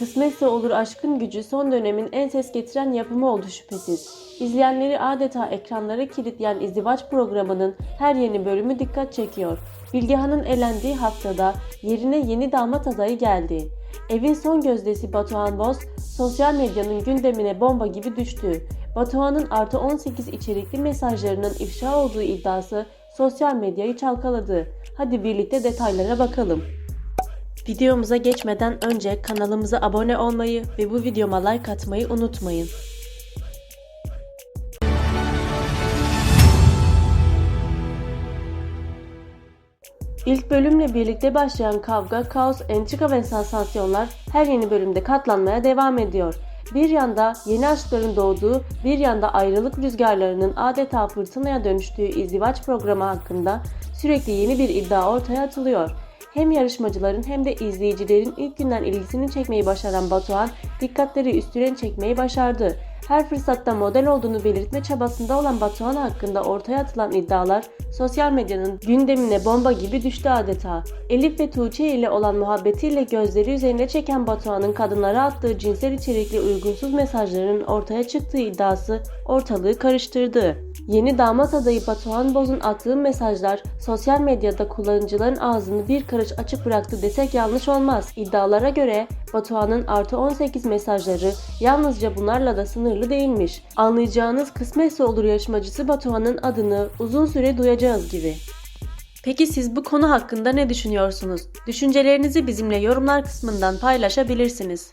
Kısmetse olur aşkın gücü son dönemin en ses getiren yapımı oldu şüphesiz. İzleyenleri adeta ekranlara kilitleyen izdivaç programının her yeni bölümü dikkat çekiyor. Bilgehan'ın elendiği haftada yerine yeni damat adayı geldi. Evin son gözdesi Batuhan Boz, sosyal medyanın gündemine bomba gibi düştü. Batuhan'ın artı 18 içerikli mesajlarının ifşa olduğu iddiası sosyal medyayı çalkaladı. Hadi birlikte detaylara bakalım. Videomuza geçmeden önce kanalımıza abone olmayı ve bu videoma like atmayı unutmayın. İlk bölümle birlikte başlayan kavga, kaos, entrika ve sansasyonlar her yeni bölümde katlanmaya devam ediyor. Bir yanda yeni aşkların doğduğu, bir yanda ayrılık rüzgarlarının adeta fırtınaya dönüştüğü izdivaç programı hakkında sürekli yeni bir iddia ortaya atılıyor. Hem yarışmacıların hem de izleyicilerin ilk günden ilgisini çekmeyi başaran Batuhan, dikkatleri üstüne çekmeyi başardı. Her fırsatta model olduğunu belirtme çabasında olan Batuhan hakkında ortaya atılan iddialar sosyal medyanın gündemine bomba gibi düştü adeta. Elif ve Tuğçe ile olan muhabbetiyle gözleri üzerine çeken Batuhan'ın kadınlara attığı cinsel içerikli uygunsuz mesajların ortaya çıktığı iddiası ortalığı karıştırdı. Yeni damat adayı Batuhan Boz'un attığı mesajlar sosyal medyada kullanıcıların ağzını bir karış açık bıraktı desek yanlış olmaz. İddialara göre Batuhan'ın artı 18 mesajları yalnızca bunlarla da sınırlı değilmiş. Anlayacağınız kısmetse olur yarışmacısı Batuhan'ın adını uzun süre duyacağız gibi. Peki siz bu konu hakkında ne düşünüyorsunuz? Düşüncelerinizi bizimle yorumlar kısmından paylaşabilirsiniz.